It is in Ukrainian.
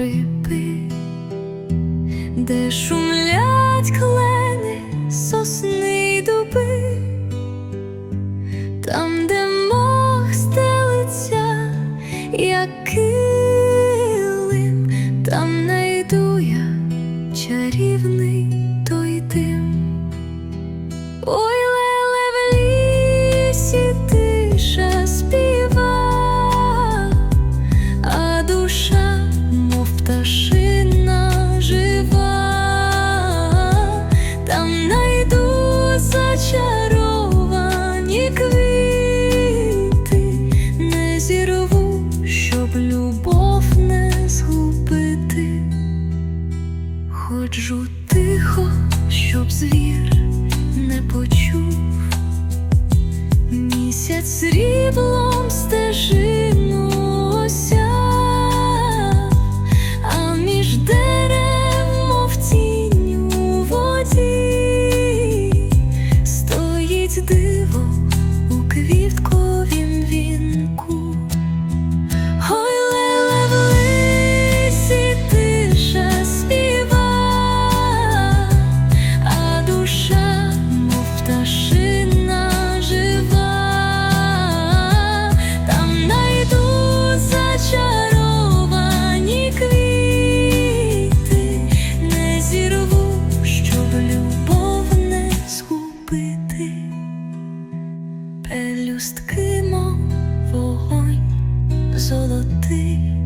ліс де шумлять клени, сосни й дуби, там, де мох стелиться, як килим, там найду я чарівний той дим. Ой, любов не згубити. Ходжу тихо, щоб звір не почув, місяць сріблом стежину Пелюстки, мов вогонь золотий,